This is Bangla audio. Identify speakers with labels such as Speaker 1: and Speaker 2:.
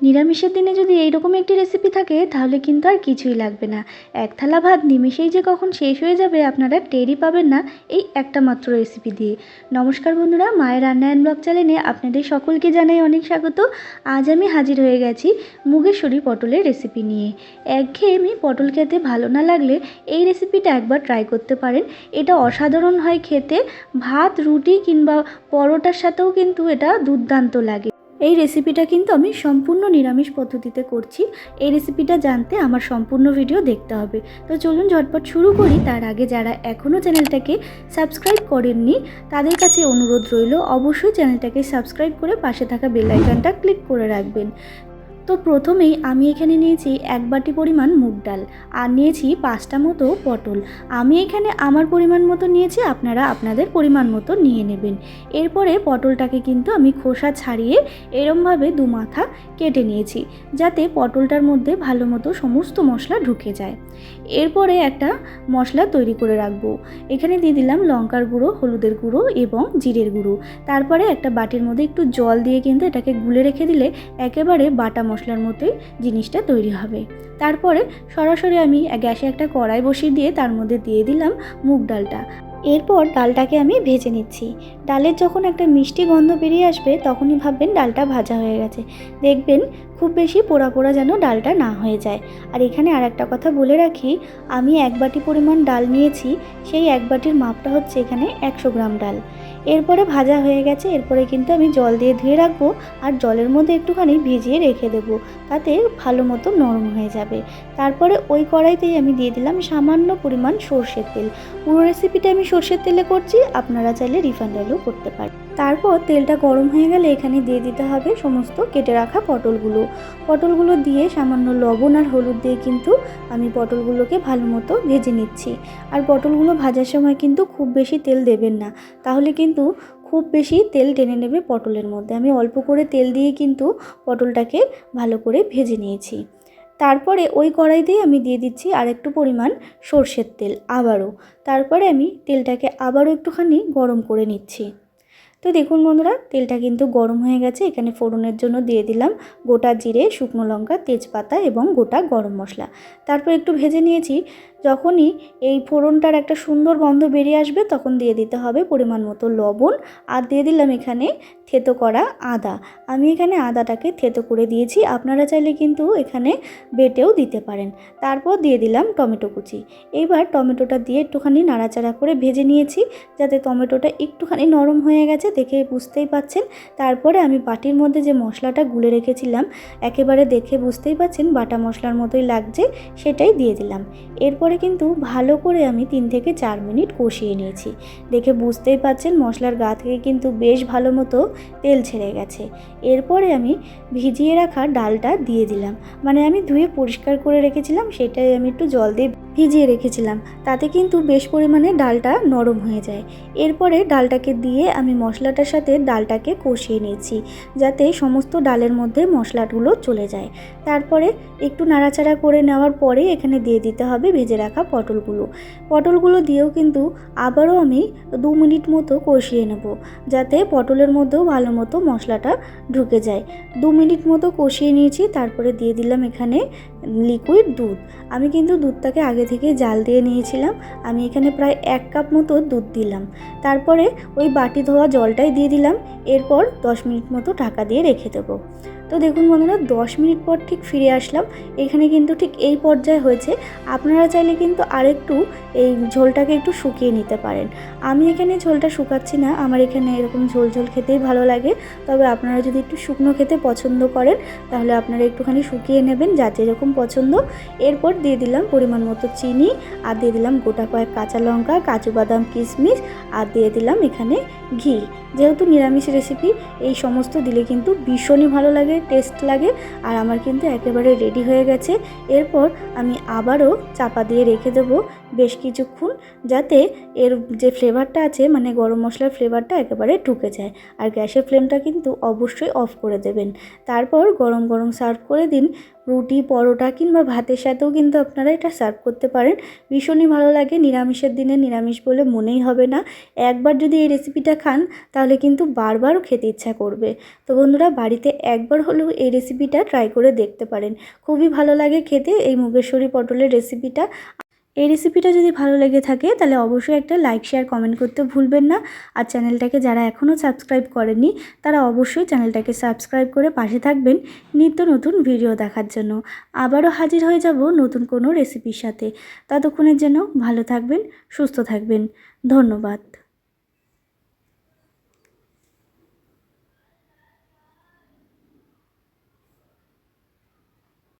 Speaker 1: নিরামিষের দিনে যদি এইরকম একটি রেসিপি থাকে, তাহলে কিন্তু আর কিছুই লাগবে না। এক থালা ভাত নিমিষেই যে কখন শেষ হয়ে যাবে আপনারা টেরই পাবেন না এই একটা মাত্র রেসিপি দিয়ে। নমস্কার বন্ধুরা, মায়ের রান্না অ্যান্ড ব্লগ চ্যানেলে আপনাদের সকলকে জানাই অনেক স্বাগত। আজ আমি হাজির হয়ে গেছি মুগেশ্বরী পটলের রেসিপি নিয়ে। একঘেয়েমি পটল খেতে ভালো না লাগলে এই রেসিপিটা একবার ট্রাই করতে পারেন। এটা অসাধারণ হয় খেতে। ভাত, রুটি কিংবা পরোটার সাথেও কিন্তু এটা দুর্দান্ত লাগে। এই রেসিপিটা কিন্তু আমি সম্পূর্ণ নিরামিষ পদ্ধতিতে করছি। এই রেসিপিটা জানতে আমার সম্পূর্ণ ভিডিও দেখতে হবে। তো চলুন ঝটপট শুরু করি। তার আগে যারা এখনও চ্যানেলটাকে সাবস্ক্রাইব করেননি, তাদের কাছে অনুরোধ রইল, অবশ্যই চ্যানেলটাকে সাবস্ক্রাইব করে পাশে থাকা বেলাইকানটা ক্লিক করে রাখবেন। তো প্রথমেই আমি এখানে নিয়েছি এক বাটি পরিমাণ মুগ ডাল আর নিয়েছি পাঁচটা মতো পটল। আমি এখানে আমার পরিমাণ মতো নিয়েছি, আপনারা আপনাদের পরিমাণ মতো নিয়ে নেবেন। এরপরে পটলটাকে কিন্তু আমি খোসা ছাড়িয়ে এরমভাবে দু মাথা কেটে নিয়েছি, যাতে পটলটার মধ্যে ভালো মতো সমস্ত মশলা ঢুকে যায়। এরপরে একটা মশলা তৈরি করে রাখব। এখানে দিয়ে দিলাম লঙ্কার গুঁড়ো, হলুদের গুঁড়ো এবং জিরের গুঁড়ো। তারপরে একটা বাটির মধ্যে একটু জল দিয়ে কিন্তু এটাকে গুলে রেখে দিলে একেবারে বাটা মশলার মতোই জিনিসটা তৈরি হবে। তারপরে সরাসরি আমি গ্যাসে একটা কড়াই বসিয়ে দিয়ে তার মধ্যে দিয়ে দিলাম মুগ ডালটা। এরপর ডালটাকে আমি ভেজে নিচ্ছি। ডালের যখন একটা মিষ্টি গন্ধ বেরিয়ে আসবে, তখনই ভাববেন ডালটা ভাজা হয়ে গেছে। দেখবেন খুব বেশি পোড়া পোড়া যেন ডালটা না হয়ে যায়। আর এখানে আর একটা কথা বলে রাখি, আমি এক বাটি পরিমাণ ডাল নিয়েছি, সেই এক বাটির মাপটা হচ্ছে এখানে একশো গ্রাম ডাল। এরপরে ভাজা হয়ে গেছে, এরপরে কিন্তু আমি জল দিয়ে ধুয়ে রাখব আর জলের মধ্যে একটুখানি ভিজিয়ে রেখে দেবো, তাতে ভালো মতো নরম হয়ে যাবে। তারপরে ওই কড়াইতেই আমি দিয়ে দিলাম সামান্য পরিমাণ সর্ষের তেল। পুরো রেসিপিটা আমি সর্ষের তেলে করছি, আপনারা চাইলে রিফাইন্ড অয়েলও করতে পারেন। তারপর তেলটা গরম হয়ে গেলে এখানে দিয়ে দিতে হবে সমস্ত কেটে রাখা পটলগুলো। পটলগুলো দিয়ে সামান্য লবণ আর হলুদ দিয়ে কিন্তু আমি পটলগুলোকে ভালো মতো ভেজে নিচ্ছি। আর পটলগুলো ভাজার সময় কিন্তু খুব বেশি তেল দেবেন না, তাহলে কিন্তু খুব বেশি তেল টেনে নেবে পটলের মধ্যে। আমি অল্প করে তেল দিয়ে কিন্তু পটলটাকে ভালো করে ভেজে নিয়েছি। তারপরে ওই কড়াইতেই আমি দিয়ে দিচ্ছি আর একটু পরিমাণ সর্ষের তেল আবারও। তারপরে আমি তেলটাকে আবারও একটুখানি গরম করে নিচ্ছি। তো দেখুন বন্ধুরা, তেলটা কিন্তু গরম হয়ে গেছে। এখানে ফোড়নের জন্য দিয়ে দিলাম গোটা জিরে, শুকনো লঙ্কা, তেজপাতা এবং গোটা গরম মশলা। তারপর একটু ভেজে নিয়েছি। যখনই এই ফোড়নটার একটা সুন্দর গন্ধ বেরিয়ে আসবে, তখন দিয়ে দিতে হবে পরিমাণ মতো লবণ আর দিয়ে দিলাম এখানে থেতো করা আদা। আমি এখানে আদাটাকে থেতো করে দিয়েছি, আপনারা চাইলে কিন্তু এখানে বেটেও দিতে পারেন। তারপর দিয়ে দিলাম টমেটো কুচি। এইবার টমেটোটা দিয়ে একটুখানি নাড়াচাড়া করে ভেজে নিয়েছি, যাতে টমেটোটা একটুখানি নরম হয়ে গেছে দেখে বুঝতেই পাচ্ছেন। তারপরে আমি বাটির মধ্যে যে মশলাটা গুলে রেখেছিলাম, একেবারে দেখে বুঝতেই পাচ্ছেন বাটা মশলার মতোই লাগছে, সেটাই দিয়ে দিলাম। এরপরে কিন্তু ভালো করে আমি তিন থেকে চার মিনিট কষিয়ে নিয়েছি। দেখে বুঝতেই পারছেন মশলার গা থেকে কিন্তু বেশ ভালো মতো তেল ছেড়ে গেছে। এরপরে আমি ভিজিয়ে রাখা ডালটা দিয়ে দিলাম। মানে আমি ধুয়ে পরিষ্কার করে রেখেছিলাম, সেটাই আমি একটু জল দিয়ে ভিজিয়ে রেখেছিলাম, তাতে কিন্তু বেশ পরিমাণে ডালটা নরম হয়ে যায়। এরপরে ডালটাকে দিয়ে আমি মশলাটার সাথে ডালটাকে কষিয়ে নিয়েছি, যাতে সমস্ত ডালের মধ্যে মশলাগুলো চলে যায়। তারপরে একটু নাড়াচাড়া করে নেওয়ার পরে এখানে দিয়ে দিতে হবে ভেজে রাখা পটলগুলো। পটলগুলো দিয়েও কিন্তু আবারও আমি দু মিনিট মতো কষিয়ে নেব, যাতে পটলের মধ্যেও ভালো মতো মশলাটা ঢুকে যায়। দু মিনিট মতো কষিয়ে নিয়েছি, তারপরে দিয়ে দিলাম এখানে লিকুইড দুধ। আমি কিন্তু দুধটাকে আগে থেকে জাল দিয়ে নিয়েছিলাম। আমি এখানে প্রায় এক কাপ মতো দুধ দিলাম। তারপরে ওই বাটি ধোয়া জলটাই দিয়ে দিলাম। এরপর দশ মিনিট মতো ঢাকা দিয়ে রেখে দেবো। তো দেখুন বন্ধুরা, দশ মিনিট পর ঠিক ফিরে আসলাম। এখানে কিন্তু ঠিক এই পর্যায়ে হয়েছে। আপনারা চাইলে কিন্তু আরেকটু এই ঝোলটাকে একটু শুকিয়ে নিতে পারেন। আমি এখানে ঝোলটা শুকাচ্ছি না। আমার এখানে এরকম ঝোল ঝোল খেতেই ভালো লাগে। তবে আপনারা যদি একটু শুকনো খেতে পছন্দ করেন, তাহলে আপনারা একটুখানি শুকিয়ে নেবেন যা যেরকম পছন্দ। এরপর দিয়ে দিলাম পরিমাণ মতো চিনি, আর দিয়ে দিলাম গোটা কয়েক কাঁচা লঙ্কা, কাজু বাদাম, কিশমিশ, আর দিয়ে দিলাম এখানে ঘি। যেহেতু নিরামিষ রেসিপি এই সমস্ত দিলে কিন্তু ভীষণই ভালো লাগে টেস্ট লাগে, আর আমার কিন্তু একেবারে রেডি হয়ে গেছে। এরপর আমি আবারও চাপা দিয়ে রেখে দেবো বেশ কিছুক্ষণ, যাতে এর যে ফ্লেভারটা আছে মানে গরম মশলার ফ্লেভারটা একেবারে ঢুকে যায়, আর গ্যাসের ফ্লেমটা কিন্তু অবশ্যই অফ করে দেবেন। তারপর গরম গরম সার্ভ করে দিন। রুটি, পরোটা কিংবা ভাতের সাথেও কিন্তু আপনারা এটা সার্ভ করতে পারেন। ভীষণই ভালো লাগে, নিরামিষের দিনে নিরামিষ বলে মনেই হবে না। একবার যদি এই রেসিপিটা খান, তাহলে কিন্তু বারবারও খেতে ইচ্ছা করবে। তো বন্ধুরা, বাড়িতে একবার হলেও এই রেসিপিটা ট্রাই করে দেখতে পারেন। খুবই ভালো লাগে খেতে এই মুগেশ্বরী পটলের রেসিপিটা এই রেসিপিটা যদি ভালো লেগে থাকে, তাহলে অবশ্যই একটা লাইক শেয়ার কমেন্ট করতে ভুলবেন না। আর চ্যানেলটাকে যারা এখনও সাবস্ক্রাইব করেনি, তারা অবশ্যই চ্যানেলটাকে সাবস্ক্রাইব করে পাশে থাকবেন নিত্য নতুন ভিডিও দেখার জন্য। আবারও হাজির হয়ে যাব নতুন কোনো রেসিপির সাথে। ততক্ষণের জন্য ভালো থাকবেন, সুস্থ থাকবেন। ধন্যবাদ।